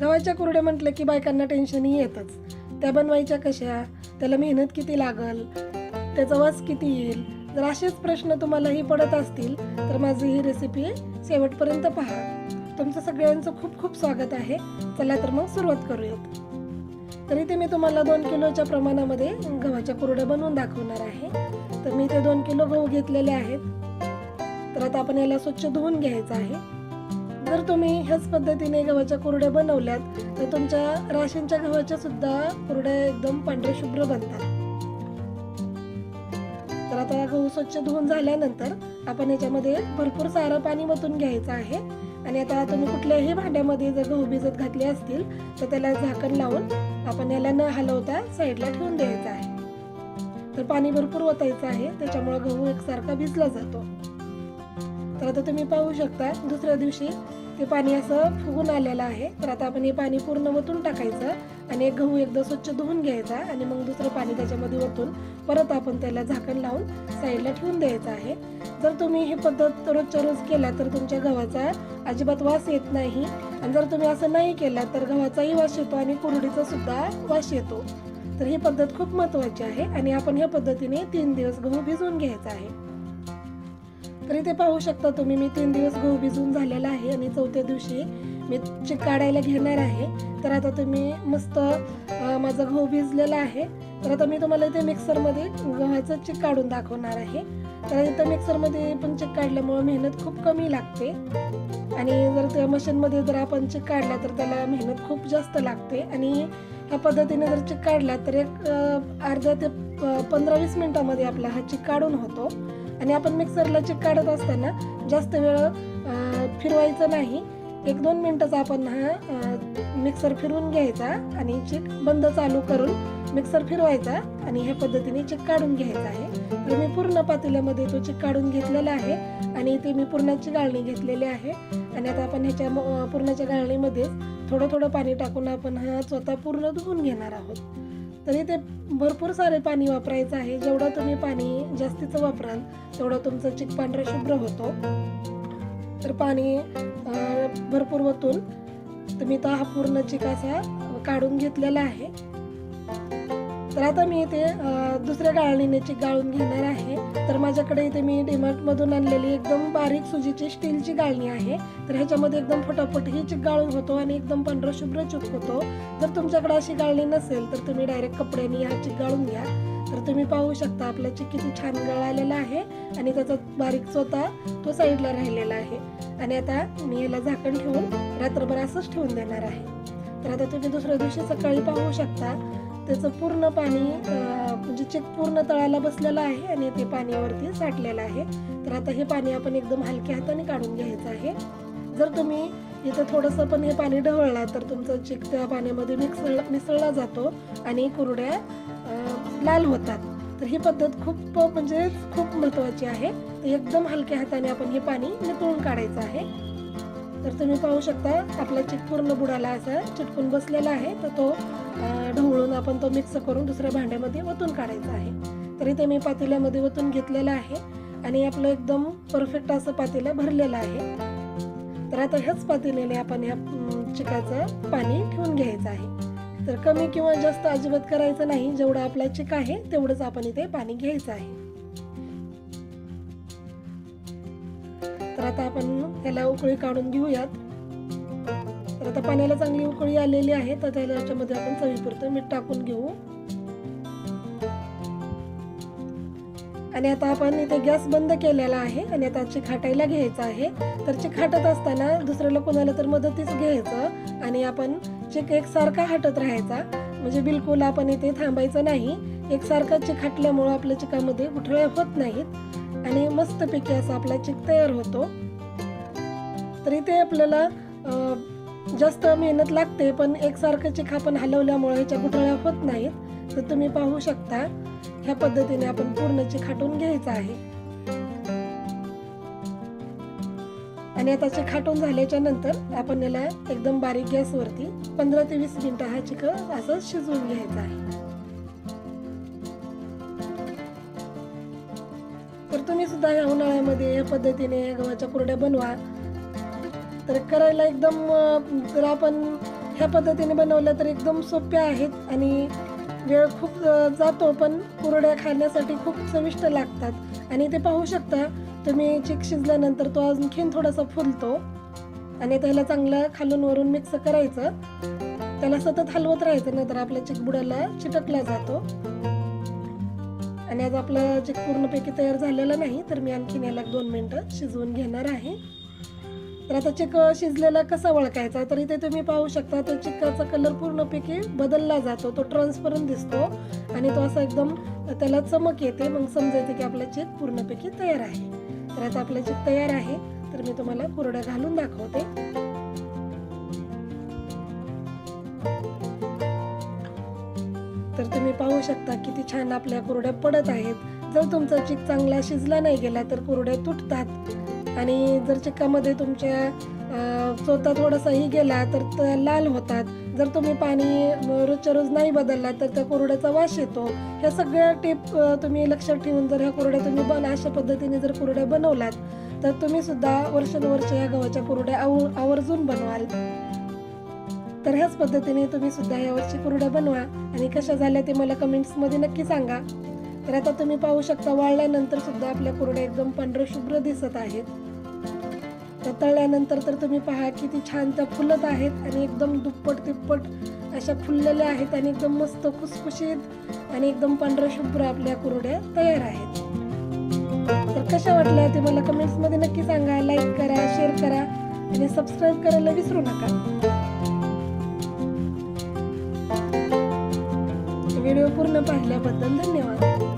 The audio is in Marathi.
गव्हाच्या कुरड्या म्हटलं की बायकांना टेन्शनही येतच. त्या बनवायच्या कशा? त्याला मेहनत किती लागल? त्याचा वास किती येईल? जर असेच प्रश्न तुम्हालाही पडत असतील तर माझी ही रेसिपी शेवटपर्यंत पहा. तुमचं सगळ्यांचं खूप खूप स्वागत आहे. चला तर मग सुरुवात करूयात. तर इथे मी तुम्हाला दोन किलोच्या प्रमाणामध्ये गव्हाच्या कुरड्या बनवून दाखवणार आहे. तर मी ते दोन किलो गहू घेतलेले आहेत. तर आता आपण याला स्वच्छ धुवून घ्यायचं आहे. जर तुम्ही ह्याच पद्धतीने गव्हाच्या कुरड्या बनवल्यात तर तुमच्या राशनच्या गव्हाच्या सुद्धा कुरड्या एकदम पांढरे शुभ्र बनतात. तर आता गहू स्वच्छ धुवून झाल्यानंतर आपण याच्यामध्ये भरपूर सारं पाणी वतून घ्यायचं आहे. आणि आता तुम्ही कुठल्याही भांड्यामध्ये जर गहू भिजत घातले असतील तर त्याला झाकण लावून आपण याला न हलवता साईडला ठेवून द्यायचं आहे. तर पाणी भरपूर ओतायचं आहे त्याच्यामुळे गहू एकसारखा भिजला जातो. तर आता तुम्ही पाहू शकता दुसऱ्या दिवशी ते पाणी असं फुगून आलेलं आहे. तर आता आपण हे पाणी पूर्ण वतून टाकायचं आणि एक गहू एकदा स्वच्छ धुवून घ्यायचा आणि मग दुसरं पाणी त्याच्यामध्ये वतून परत आपण त्याला झाकण लावून साईडला ठेवून द्यायचं आहे. जर तुम्ही ही पद्धत रोजच्या रोज केला तर तुमच्या गव्हाचा अजिबात वास येत नाही आणि जर तुम्ही असं नाही केला तर गव्हाचाही वास येतो आणि कुरडीचा सुद्धा वास येतो. तर ही पद्धत खूप महत्वाची आहे आणि आपण ह्या पद्धतीने तीन दिवस गहू भिजवून घ्यायचा आहे. तर इथे पाहू शकता तुम्ही. मी तीन दिवस गहू भिजवून झालेला आहे आणि चौथ्या दिवशी मी चिक काढायला घेणार आहे. तर आता तुम्ही मस्त माझा गहू भिजलेला आहे. तर आता मी तुम्हाला इथे मिक्सरमध्ये गव्हाचं चिक काढून दाखवणार आहे. तर इथं मिक्सरमध्ये पण चिक काढल्यामुळे मेहनत खूप कमी लागते. आणि जर त्या मशीनमध्ये जर आपण चिक काढला तर त्याला मेहनत खूप जास्त लागते. आणि ह्या पद्धतीने जर चिक काढला तर एक अर्धा अर्ध्या ते पंधरा वीस मिनिटामध्ये आपला हा चिक काढून होतो. आणि आपण मिक्सरला चिक काढत असताना जास्त वेळ फिरवायचं नाही. एक दोन मिनटाचा आपण हा मिक्सर फिरवून घ्यायचा आणि चिक बंद चालू करून मिक्सर फिरवायचा आणि ह्या पद्धतीने चिक काढून घ्यायचा आहे. तर मी पूर्ण पातेल्यामध्ये तो चिक काढून घेतलेला आहे आणि इथे मी पूर्णाची गाळणी घेतलेली आहे. आणि आता आपण ह्याच्या पुरणाच्या पूर्णाच्या गाळणीमध्ये थोडं थोडं पाणी टाकून आपण हा स्वतः पूर्ण धुवून घेणार आहोत. तरी ते भरपूर सारे पाणी वापरायचं आहे. जेवढं तुम्ही पाणी जास्तीचं वापराल तेवढं तुमचं चिक पांढरा शुभ्र होतो. तर पाणी भरपूर वतून तुम्ही तर हा पूर्ण चिक असा काढून घेतलेला आहे. तर आता मी इथे दुसऱ्या गाळणीने गाळून घेणार आहे. तर माझ्याकडे इथे मी डिमार्टमधून आणलेली एकदम बारीक सुजीची स्टीलची गाळणी आहे. तर ह्याच्यामध्ये एकदम फटाफट ही चिक गाळून होतो आणि एकदम पांढरा शुभ्र चूक होतो. जर तुमच्याकडे अशी गाळणी नसेल तर तुम्ही डायरेक्ट कपड्याने ह्या चिक गाळून घ्या. तर तुम्ही पाहू शकता आपला चिक किती छान गळालेला आहे आणि त्याचा बारीक स्वतः तो साईडला राहिलेला आहे. आणि आता मी याला झाकण ठेवून रात्रभर असंच ठेवून देणार आहे. तर आता तुम्ही दुसऱ्या दिवशी सकाळी पाहू शकता त्याचं पूर्ण पाणी म्हणजे चेक पूर्ण तळाला बसलेलं आहे आणि ते पाण्यावरती साठलेलं आहे. तर आता हे पाणी आपण एकदम हलक्या हाताने काढून घ्यायचं आहे. जर तुम्ही इथं थोडंसं पण हे पाणी ढवळला तर तुमचं चिक त्या पाण्यामध्ये मिक्सळ मिसळला जातो आणि कुरड्या लाल होतात. तर ही पद्धत खूप म्हणजे खूप महत्वाची आहे. तर एकदम हलक्या हाताने आपण हे पाणी नितळून काढायचं आहे. तर तुम्ही पाहू शकता आपला चिक पूर्ण बुडाला असा चिटकून बसलेला आहे. तर तो ढवळून आपण तो मिक्स करून दुसऱ्या भांड्यामध्ये ओतून काढायचा आहे. तर इथे मी पातेल्यामध्ये ओतून घेतलेलं आहे आणि आपलं एकदम परफेक्ट असं पातेलं भरलेलं आहे. तर आता ह्याच पातेल्याने आपण ह्या चिकाचं पाणी ठेवून घ्यायचं आहे. तर कमी किंवा जास्त अजिबात करायचं नाही. जेवढा आपला चिक आहे तेवढंच आपण इथे पाणी घ्यायचं आहे. तर आता आपण त्याला उकळी काढून घेऊयात. आता पाण्याला चांगली उकळी आलेली आहे तर त्याला याच्यामध्ये आपण चवीपुरतं मीठ टाकून घेऊ. आणि आता आपण इथे गॅस बंद केलेला आहे आणि आता चिखाटायला घ्यायचं घ्यायचा आहे. तर चिखाटत हाटत असताना दुसऱ्याला कोणाला तर मदतीच घ्यायचं आणि आपण चिक एकसारखा हाटत राहायचा. म्हणजे बिलकुल आपण इथे थांबायचं नाही. एकसारखा चिक हाटल्यामुळं आपल्या चिकामध्ये गुठळ्या होत नाहीत. आणि मस्तपैकी असा आपला चिक तयार होतो. तर इथे आपल्याला अं, जास्त मेहनत लागते पण एकसारखं चिक हलवल्यामुळे ह्याच्या गुठळ्या होत नाहीत. तर तुम्ही पाहू शकता ह्या पद्धतीने आपण पूर्ण चिखाटून घ्यायचं आहे. आणि आता चिखाटून झाल्याच्यानंतर आपण याला एकदम बारीक गॅसवरती पंधरा ते वीस मिनिटं हा चिक असं शिजवून घ्यायचा आहे. तर तुम्ही सुद्धा या उन्हाळ्यामध्ये या पद्धतीने गव्हाच्या कुरड्या बनवा. तर करायला एकदम जर आपण ह्या पद्धतीने बनवल्या तर एकदम सोप्या आहेत आणि वेळ खूप जातो पण कुरड्या खाण्यासाठी खूप चविष्ट लागतात. आणि ते पाहू शकता तुम्ही चिक शिजल्यानंतर तो आणखीन थोडासा फुलतो आणि त्याला चांगलं खालून वरून मिक्स करायचं. त्याला सतत हलवत राहायचं नाहीतर आपल्या चिक चिटकला जातो. आणि आज आपलं चिक पूर्णपैकी तयार झालेलं नाही तर मी आणखीन याला दोन मिनटं शिजवून घेणार आहे. तर आता चिक शिजलेला कसा ओळखायचा तर इथे तुम्ही पाहू शकता. त्या चिकाचा कलर पूर्णपैकी बदलला जातो. तो ट्रान्सपरंट दिसतो आणि तो असा एकदम त्याला चमक येते. मग समजायचं की आपला चिक पूर्णपैकी तयार आहे. तर आता आपला चिक तयार आहे. तर मी तुम्हाला कुरड्या घालून दाखवते. तर तुम्ही पाहू शकता किती छान आपल्या कुरड्या पडत आहेत. जर तुमचा चिक चांगला शिजला नाही गेला तर कुरड्या तुटतात. आणि जर चिकामध्ये तुमच्या चोथा थोडासाही गेला तर लाल होतात. जर तुम्ही पाणी रोजच्या रोज नाही बदलला तर त्या कुरड्याचा वास येतो. ह्या सगळ्या टिप तुम्ही लक्षात ठेवून जर ह्या कुरड्या तुम्ही बन अशा पद्धतीने जर कुरड्या बनवलात तर तुम्ही सुद्धा वर्षानुवर्ष या गव्हाच्या कुरड्या आव आवर्जून बनवाल. तर ह्याच पद्धतीने तुम्ही सुद्धा वर्षी कुरड्या बनवा आणि कशा झाल्या ते मला कमेंट्समध्ये नक्की सांगा. तर आता तुम्ही पाहू शकता वाळल्यानंतर सुद्धा आपल्या कुरड्या एकदम पांढरं शुभ्र दिसत आहेत. तर तळल्यानंतर तर तुम्ही पहा किती छान त्या फुलत आहेत आणि एकदम दुप्पट तिप्पट अशा फुललेल्या आहेत आणि एकदम मस्त खुसखुशीत आणि एकदम पांढऱ्या शुभ्र आपल्या कुरड्या तयार आहेत. तर कशा वाटल्या ते मला कमेंट्समध्ये नक्की सांगा लाईक करा शेअर करा आणि सबस्क्राईब करायला विसरू नका. व्हिडिओ पूर्ण पाहिल्याबद्दल धन्यवाद.